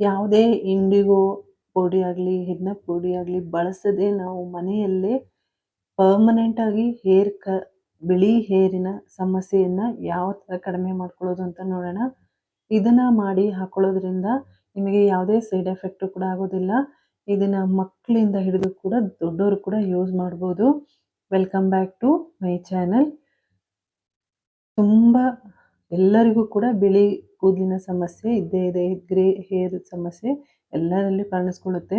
ಯಾವುದೇ ಇಂಡಿಗೋ ಪುಡಿ ಆಗಲಿ ಹಿನ್ನ ಪುಡಿ ಆಗಲಿ ಬಳಸದೆ ನಾವು ಮನೆಯಲ್ಲೇ ಪರ್ಮನೆಂಟಾಗಿ ಹೇರ್ ಕ, ಬಿಳಿ ಹೇರಿನ ಸಮಸ್ಯೆಯನ್ನು ಯಾವ ಥರ ಕಡಿಮೆ ಮಾಡ್ಕೊಳ್ಳೋದು ಅಂತ ನೋಡೋಣ. ಇದನ್ನು ಮಾಡಿ ಹಾಕೊಳ್ಳೋದ್ರಿಂದ ನಿಮಗೆ ಯಾವುದೇ ಸೈಡ್ ಎಫೆಕ್ಟು ಕೂಡ ಆಗೋದಿಲ್ಲ. ಇದನ್ನು ಮಕ್ಕಳಿಂದ ಹಿಡಿದು ಕೂಡ ದೊಡ್ಡವರು ಕೂಡ ಯೂಸ್ ಮಾಡ್ಬೋದು. Welcome back to my channel ತುಂಬ ಎಲ್ಲರಿಗೂ ಕೂಡ ಬಿಳಿ ಕೂದಲಿನ ಸಮಸ್ಯೆ, ಇದ್ದೇ ಇದೆ ಗ್ರೇ ಹೇರ್ ಸಮಸ್ಯೆ ಎಲ್ಲರಲ್ಲಿ ಕಾಣಿಸ್ಕೊಳ್ಳುತ್ತೆ.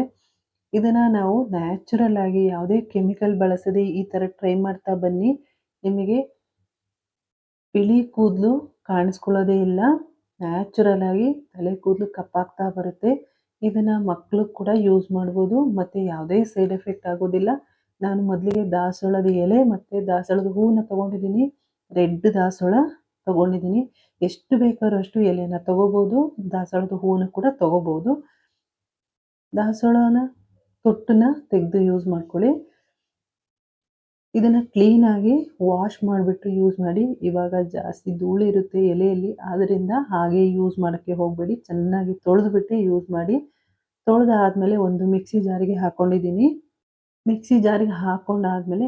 ಇದನ್ನು ನಾವು ನ್ಯಾಚುರಲ್ ಆಗಿ ಯಾವುದೇ ಕೆಮಿಕಲ್ ಬಳಸದೆ ಈ ಥರ ಟ್ರೈ ಮಾಡ್ತಾ ಬನ್ನಿ. ನಿಮಗೆ ಬಿಳಿ ಕೂದಲು ಕಾಣಿಸ್ಕೊಳ್ಳೋದೇ ಇಲ್ಲ. ನ್ಯಾಚುರಲ್ ಆಗಿ ತಲೆ ಕೂದಲು ಕಪ್ಪಾಗ್ತಾ ಬರುತ್ತೆ. ಇದನ್ನು ಮಕ್ಕಳು ಕೂಡ ಯೂಸ್ ಮಾಡ್ಬೋದು. ಮತ್ತು ಯಾವುದೇ ಸೈಡ್ ಎಫೆಕ್ಟ್ ಆಗೋದಿಲ್ಲ. ನಾನು ಮೊದಲಿಗೆ ದಾಸವಾಳದ ಎಲೆ ಮತ್ತು ದಾಸವಾಳದ ಹೂವನ್ನ ತೊಗೊಂಡಿದ್ದೀನಿ. ರೆಡ್ ದಾಸವಾಳ ತೊಗೊಂಡಿದ್ದೀನಿ ಎಷ್ಟು ಬೇಕಾದ್ರೂ ಅಷ್ಟು ಎಲೆನ ತೊಗೋಬೋದು. ದಾಸವಾಳದ ಹೂವನ್ನ ಕೂಡ ತೊಗೋಬೋದು. ದಾಸವಾಳನ ತೊಟ್ಟನ್ನ ತೆಗೆದು ಯೂಸ್ ಮಾಡ್ಕೊಳ್ಳಿ. ಇದನ್ನು ಕ್ಲೀನಾಗಿ ವಾಶ್ ಮಾಡಿಬಿಟ್ಟು ಯೂಸ್ ಮಾಡಿ. ಇವಾಗ ಜಾಸ್ತಿ ಧೂಳಿರುತ್ತೆ ಎಲೆಯಲ್ಲಿ. ಆದ್ದರಿಂದ ಹಾಗೆ ಯೂಸ್ ಮಾಡೋಕ್ಕೆ ಹೋಗಬೇಡಿ. ಚೆನ್ನಾಗಿ ತೊಳೆದುಬಿಟ್ಟು ಯೂಸ್ ಮಾಡಿ. ತೊಳೆದಾದ್ಮೇಲೆ ಒಂದು ಮಿಕ್ಸಿ ಜಾರಿಗೆ ಹಾಕ್ಕೊಂಡಿದ್ದೀನಿ ಮಿಕ್ಸಿ ಜಾರಿಗೆ ಹಾಕ್ಕೊಂಡಾದ್ಮೇಲೆ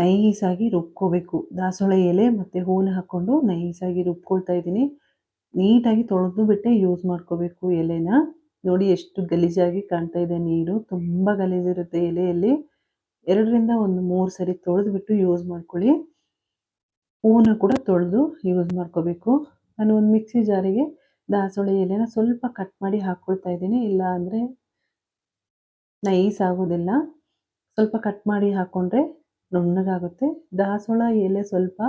ನೈಸಾಗಿ ರುಬ್ಕೋಬೇಕು. ದಾಸೋಳ ಎಲೆ ಮತ್ತು ಹೂವನ್ನ ಹಾಕ್ಕೊಂಡು ನೈಸಾಗಿ ರುಬ್ಕೊಳ್ತಾ ಇದ್ದೀನಿ. ನೀಟಾಗಿ ತೊಳೆದು ಬಿಟ್ಟೆ ಯೂಸ್ ಮಾಡ್ಕೋಬೇಕು ಎಲೆನ. ನೋಡಿ ಎಷ್ಟು ಗಲೀಜಾಗಿ ಕಾಣ್ತಾ ಇದೆ ನೀರು. ತುಂಬ ಗಲೀಜಿರುತ್ತೆ ಎಲೆಯಲ್ಲಿ. ಎರಡರಿಂದ ಒಂದು ಮೂರು ಸರಿ ತೊಳೆದ್ಬಿಟ್ಟು ಯೂಸ್ ಮಾಡ್ಕೊಳ್ಳಿ. ಹೂವನ್ನ ಕೂಡ ತೊಳೆದು ಯೂಸ್ ಮಾಡ್ಕೋಬೇಕು. ನಾನು ಒಂದು ಮಿಕ್ಸಿ ಜಾರಿಗೆ ದಾಸವಾಳ ಎಲೆನ ಸ್ವಲ್ಪ ಕಟ್ ಮಾಡಿ ಹಾಕ್ಕೊಳ್ತಾ ಇದ್ದೀನಿ. ಇಲ್ಲ ಅಂದರೆ ನೈಸ್ ಆಗೋದಿಲ್ಲ. ಸ್ವಲ್ಪ ಕಟ್ ಮಾಡಿ ಹಾಕ್ಕೊಂಡ್ರೆ ನುಣ್ಣಗಾಗುತ್ತೆ. ದಾಸವಾಳ ಎಲೆ ಸ್ವಲ್ಪ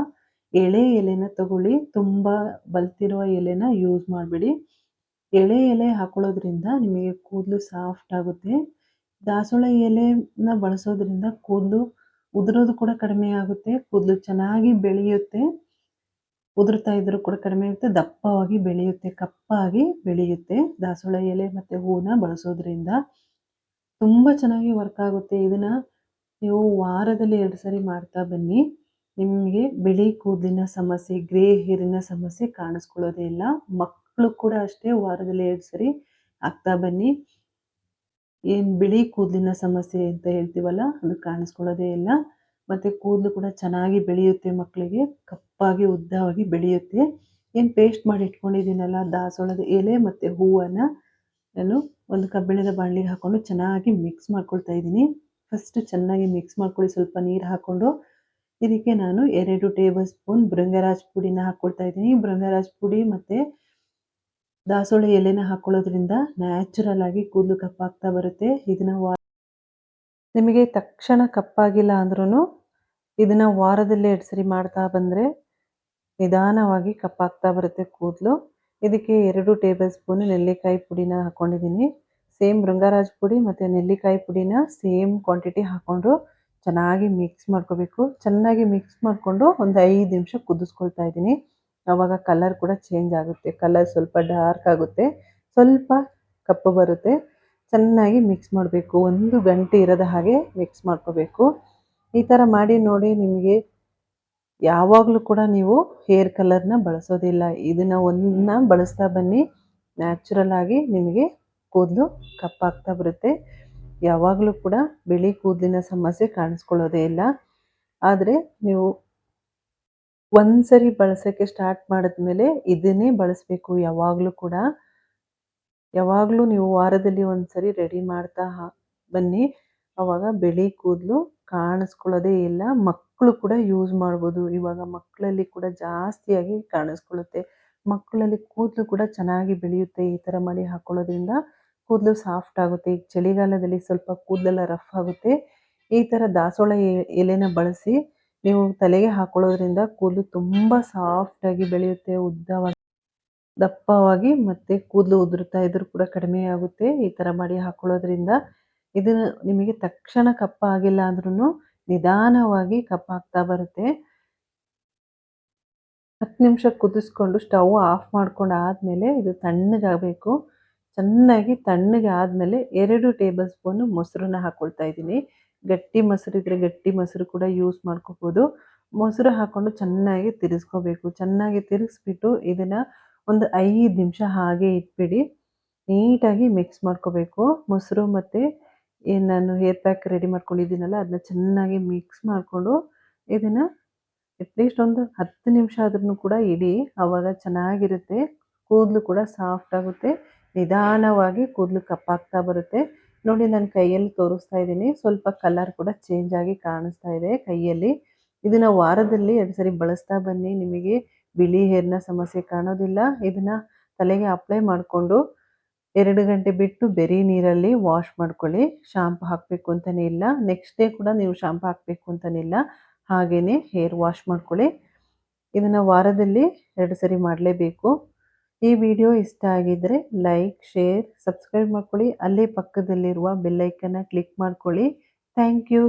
ಎಳೆ ಎಲೆನ ತಗೊಳ್ಳಿ. ತುಂಬ ಬಲ್ತಿರುವ ಎಲೆನ ಯೂಸ್ ಮಾಡಬೇಡಿ. ಎಳೆ ಎಲೆ ಹಾಕೊಳ್ಳೋದ್ರಿಂದ ನಿಮಗೆ ಕೂದಲು ಸಾಫ್ಟ್ ಆಗುತ್ತೆ. ದಾಸವಾಳ ಎಲೆನ ಬಳಸೋದ್ರಿಂದ ಕೂದಲು ಉದುರೋದು ಕೂಡ ಕಡಿಮೆ ಆಗುತ್ತೆ. ಕೂದಲು ಚೆನ್ನಾಗಿ ಬೆಳೆಯುತ್ತೆ. ಉದುರ್ತಾ ಇದ್ರೂ ಕೂಡ ಕಡಿಮೆ ಆಗುತ್ತೆ. ದಪ್ಪವಾಗಿ ಬೆಳೆಯುತ್ತೆ. ಕಪ್ಪಾಗಿ ಬೆಳೆಯುತ್ತೆ. ದಾಸವಾಳ ಎಲೆ ಮತ್ತು ಹೂವನ್ನ ಬಳಸೋದ್ರಿಂದ ತುಂಬ ಚೆನ್ನಾಗಿ ವರ್ಕ್ ಆಗುತ್ತೆ. ಇದನ್ನು ನೀವು ವಾರದಲ್ಲಿ ಎರಡು ಸರಿ ಮಾಡ್ತಾ ಬನ್ನಿ. ನಿಮಗೆ ಬಿಳಿ ಕೂದಲಿನ ಸಮಸ್ಯೆ, ಗ್ರೇ ಹೇರಿನ ಸಮಸ್ಯೆ ಕಾಣಿಸ್ಕೊಳ್ಳೋದೇ ಇಲ್ಲ. ಮಕ್ಕಳು ಕೂಡ ಅಷ್ಟೇ ವಾರದಲ್ಲಿ ಎರಡು ಸರಿ ಹಾಕ್ತಾ ಬನ್ನಿ. ಏನು ಬಿಳಿ ಕೂದಲಿನ ಸಮಸ್ಯೆ ಅಂತ ಹೇಳ್ತೀವಲ್ಲ, ಅದು ಕಾಣಿಸ್ಕೊಳ್ಳೋದೇ ಇಲ್ಲ. ಮತ್ತು ಕೂದಲು ಕೂಡ ಚೆನ್ನಾಗಿ ಬೆಳೆಯುತ್ತೆ ಮಕ್ಕಳಿಗೆ, ಕಪ್ಪಾಗಿ ಉದ್ದವಾಗಿ ಬೆಳೆಯುತ್ತೆ. ಏನು ಪೇಸ್ಟ್ ಮಾಡಿ ಇಟ್ಕೊಂಡಿದ್ದೀನಲ್ಲ ದಾಸವಾಳದ ಎಲೆ ಮತ್ತು ಹೂವನ್ನು, ನಾನು ಒಂದು ಕಬ್ಬಿಣದ ಬಾಣಲಿಗೆ ಹಾಕ್ಕೊಂಡು ಚೆನ್ನಾಗಿ ಮಿಕ್ಸ್ ಮಾಡ್ಕೊಳ್ತಾ ಇದ್ದೀನಿ. ಫಸ್ಟ್ ಚೆನ್ನಾಗಿ ಮಿಕ್ಸ್ ಮಾಡ್ಕೊಳ್ಳಿ, ಸ್ವಲ್ಪ ನೀರು ಹಾಕ್ಕೊಂಡು ಇದಕ್ಕೆ ನಾನು ಎರಡು ಟೇಬಲ್ ಸ್ಪೂನ್ ಬೃಂಗರಾಜ್ ಪುಡಿನ ಹಾಕ್ಕೊಳ್ತಾ ಇದ್ದೀನಿ. ಬೃಂಗರಾಜ್ ಪುಡಿ ಮತ್ತು ದಾಸೋಳೆ ಎಲೆನ ಹಾಕ್ಕೊಳ್ಳೋದ್ರಿಂದ ನ್ಯಾಚುರಲ್ ಆಗಿ ಕೂದಲು ಕಪ್ಪಾಗ್ತಾ ಬರುತ್ತೆ. ಇದನ್ನ ವಾ ನಿಮಗೆ ತಕ್ಷಣ ಕಪ್ಪಾಗಿಲ್ಲ ಅಂದ್ರೂ ಇದನ್ನ ವಾರದಲ್ಲೇ ಎರಡು ಸರಿ ಮಾಡ್ತಾ ಬಂದರೆ ನಿಧಾನವಾಗಿ ಕಪ್ಪಾಗ್ತಾ ಬರುತ್ತೆ ಕೂದಲು. ಇದಕ್ಕೆ ಎರಡು ಟೇಬಲ್ ಸ್ಪೂನ್ ನೆಲ್ಲಿಕಾಯಿ ಪುಡಿನ ಹಾಕ್ಕೊಂಡಿದ್ದೀನಿ ಸೇಮ್ ಬೃಂಗಾರಾಜ್ ಪುಡಿ ಮತ್ತು ನೆಲ್ಲಿಕಾಯಿ ಪುಡಿನ ಸೇಮ್ ಕ್ವಾಂಟಿಟಿ ಹಾಕ್ಕೊಂಡು ಚೆನ್ನಾಗಿ ಮಿಕ್ಸ್ ಮಾಡ್ಕೋಬೇಕು. ಚೆನ್ನಾಗಿ ಮಿಕ್ಸ್ ಮಾಡಿಕೊಂಡು ಒಂದು ಐದು ನಿಮಿಷ ಕುದಿಸ್ಕೊಳ್ತಾ ಇದ್ದೀನಿ. ಆವಾಗ ಕಲರ್ ಕೂಡ ಚೇಂಜ್ ಆಗುತ್ತೆ. ಕಲರ್ ಸ್ವಲ್ಪ ಡಾರ್ಕ್ ಆಗುತ್ತೆ. ಸ್ವಲ್ಪ ಕಪ್ಪು ಬರುತ್ತೆ. ಚೆನ್ನಾಗಿ ಮಿಕ್ಸ್ ಮಾಡಬೇಕು. ಒಂದು ಗಂಟೆ ಇರದ ಹಾಗೆ ಮಿಕ್ಸ್ ಮಾಡ್ಕೋಬೇಕು. ಈ ಥರ ಮಾಡಿ ನೋಡಿ ನಿಮಗೆ ಯಾವಾಗಲೂ ಕೂಡ ನೀವು ಹೇರ್ ಕಲರ್ನ ಬಳಸೋದಿಲ್ಲ. ಇದನ್ನು ಒಂದನ್ನ ಬಳಸ್ತಾ ಬನ್ನಿ. ನ್ಯಾಚುರಲ್ ಆಗಿ ನಿಮಗೆ ಕೂದಲು ಕಪ್ಪಾಗ್ತಾ ಬರುತ್ತೆ. ಯಾವಾಗಲೂ ಕೂಡ ಬಿಳಿ ಕೂದಲಿನ ಸಮಸ್ಯೆ ಕಾಣಿಸ್ಕೊಳ್ಳೋದೇ ಇಲ್ಲ. ಆದರೆ ನೀವು ಒಂದ್ಸರಿ ಬಳಸೋಕ್ಕೆ ಸ್ಟಾರ್ಟ್ ಮಾಡಿದ್ಮೇಲೆ ಇದನ್ನೇ ಬಳಸಬೇಕು ಯಾವಾಗಲೂ ಕೂಡ. ಯಾವಾಗಲೂ ನೀವು ವಾರದಲ್ಲಿ ಒಂದ್ಸರಿ ರೆಡಿ ಮಾಡ್ತಾ ಬನ್ನಿ. ಅವಾಗ ಬಿಳಿ ಕೂದಲು ಕಾಣಿಸ್ಕೊಳ್ಳೋದೇ ಇಲ್ಲ. ಮಕ್ಕಳು ಕೂಡ ಯೂಸ್ ಮಾಡ್ಬೋದು. ಇವಾಗ ಮಕ್ಕಳಲ್ಲಿ ಕೂಡ ಜಾಸ್ತಿಯಾಗಿ ಕಾಣಿಸ್ಕೊಳ್ಳುತ್ತೆ. ಮಕ್ಕಳಲ್ಲಿ ಕೂದಲು ಕೂಡ ಚೆನ್ನಾಗಿ ಬೆಳೆಯುತ್ತೆ, ಈ ಥರ ಮಾಡಿ ಹಾಕೊಳ್ಳೋದ್ರಿಂದ ಕೂದಲು ಸಾಫ್ಟ್ ಆಗುತ್ತೆ. ಚಳಿಗಾಲದಲ್ಲಿ ಸ್ವಲ್ಪ ಕೂದಲೆಲ್ಲ ರಫ್ ಆಗುತ್ತೆ. ಈ ಥರ ದಾಸವಾಳ ಎಲೆನ ಬಳಸಿ ನೀವು ತಲೆಗೆ ಹಾಕೊಳ್ಳೋದ್ರಿಂದ ಕೂದಲು ತುಂಬ ಸಾಫ್ಟಾಗಿ ಬೆಳೆಯುತ್ತೆ, ಉದ್ದವಾಗಿ, ದಪ್ಪವಾಗಿ ಮತ್ತು ಕೂದಲು ಉದುರುತ್ತಾ ಇದ್ರೂ ಕೂಡ ಕಡಿಮೆ ಆಗುತ್ತೆ. ಈ ಥರ ಮಾಡಿ ಹಾಕೊಳ್ಳೋದ್ರಿಂದ ಇದನ್ನು ನಿಮಗೆ ತಕ್ಷಣ ಕಪ್ಪಾಗಿಲ್ಲ ಅಂದ್ರೂ ನಿಧಾನವಾಗಿ ಕಪ್ಪಾಗ್ತಾ ಬರುತ್ತೆ. ಹತ್ತು ನಿಮಿಷ ಕುದಿಸ್ಕೊಂಡು ಸ್ಟವ್ ಆಫ್ ಮಾಡ್ಕೊಂಡು ಆದಮೇಲೆ ಇದು ತಣ್ಣಗಾಗಬೇಕು. ಚೆನ್ನಾಗಿ ತಣ್ಣಗೆ ಆದಮೇಲೆ ಎರಡು ಟೇಬಲ್ ಸ್ಪೂನು ಮೊಸರನ್ನ ಹಾಕ್ಕೊಳ್ತಾ ಇದ್ದೀನಿ. ಗಟ್ಟಿ ಮೊಸರು ಇದ್ದರೆ ಗಟ್ಟಿ ಮೊಸರು ಕೂಡ ಯೂಸ್ ಮಾಡ್ಕೋಬೋದು. ಮೊಸರು ಹಾಕ್ಕೊಂಡು ಚೆನ್ನಾಗಿ ತಿರುಗಿಸ್ಕೋಬೇಕು ಚೆನ್ನಾಗಿ ತಿರುಗಿಸ್ಬಿಟ್ಟು ಇದನ್ನು ಒಂದು ಐದು ನಿಮಿಷ ಹಾಗೆ ಇಟ್ಬಿಡಿ. ನೀಟಾಗಿ ಮಿಕ್ಸ್ ಮಾಡ್ಕೋಬೇಕು. ಮೊಸರು ಮತ್ತು ನಾನು ಹೇರ್ ಪ್ಯಾಕ್ ರೆಡಿ ಮಾಡ್ಕೊಂಡಿದ್ದೀನಲ್ಲ, ಅದನ್ನ ಚೆನ್ನಾಗಿ ಮಿಕ್ಸ್ ಮಾಡಿಕೊಂಡು ಇದನ್ನು ಅಟ್ಲೀಸ್ಟ್ ಒಂದು ಹತ್ತು ನಿಮಿಷ ಆದ್ರೂ ಕೂಡ ಇಡಿ. ಆವಾಗ ಚೆನ್ನಾಗಿರುತ್ತೆ. ಕೂದಲು ಕೂಡ ಸಾಫ್ಟ್ ಆಗುತ್ತೆ. ನಿಧಾನವಾಗಿ ಕೂದಲು ಕಪ್ಪಾಗ್ತಾ ಬರುತ್ತೆ. ನೋಡಿ, ನಾನು ಕೈಯಲ್ಲಿ ತೋರಿಸ್ತಾ ಇದ್ದೀನಿ. ಸ್ವಲ್ಪ ಕಲರ್ ಕೂಡ ಚೇಂಜ್ ಆಗಿ ಕಾಣಿಸ್ತಾ ಇದೆ ಕೈಯಲ್ಲಿ. ಇದನ್ನು ವಾರದಲ್ಲಿ ಎರಡು ಸರಿ ಬಳಸ್ತಾ ಬನ್ನಿ. ನಿಮಗೆ ಬಿಳಿ ಹೇರ್ನ ಸಮಸ್ಯೆ ಕಾಣೋದಿಲ್ಲ. ಇದನ್ನು ತಲೆಗೆ ಅಪ್ಲೈ ಮಾಡಿಕೊಂಡು ಎರಡು ಗಂಟೆ ಬಿಟ್ಟು ಬೆರಿ ನೀರಲ್ಲಿ ವಾಶ್ ಮಾಡ್ಕೊಳ್ಳಿ. ಶಾಂಪು ಹಾಕಬೇಕು ಅಂತಲೇ ಇಲ್ಲ. ನೆಕ್ಸ್ಟ್ ಡೇ ಕೂಡ ನೀವು ಶಾಂಪು ಹಾಕಬೇಕು ಅಂತಲೇ ಇಲ್ಲ. ಹಾಗೆಯೇ ಹೇರ್ ವಾಶ್ ಮಾಡ್ಕೊಳ್ಳಿ. ಇದನ್ನು ವಾರದಲ್ಲಿ ಎರಡು ಸರಿ ಮಾಡಲೇಬೇಕು. ಈ ವಿಡಿಯೋ ಇಷ್ಟ ಆಗಿದ್ದರೆ ಲೈಕ್, ಶೇರ್, ಸಬ್ಸ್ಕ್ರೈಬ್ ಮಾಡ್ಕೊಳ್ಳಿ. ಅಲ್ಲೇ ಪಕ್ಕದಲ್ಲಿರುವ ಬೆಲ್ಲೈಕನ್ನ ಕ್ಲಿಕ್ ಮಾಡ್ಕೊಳ್ಳಿ. Thank you.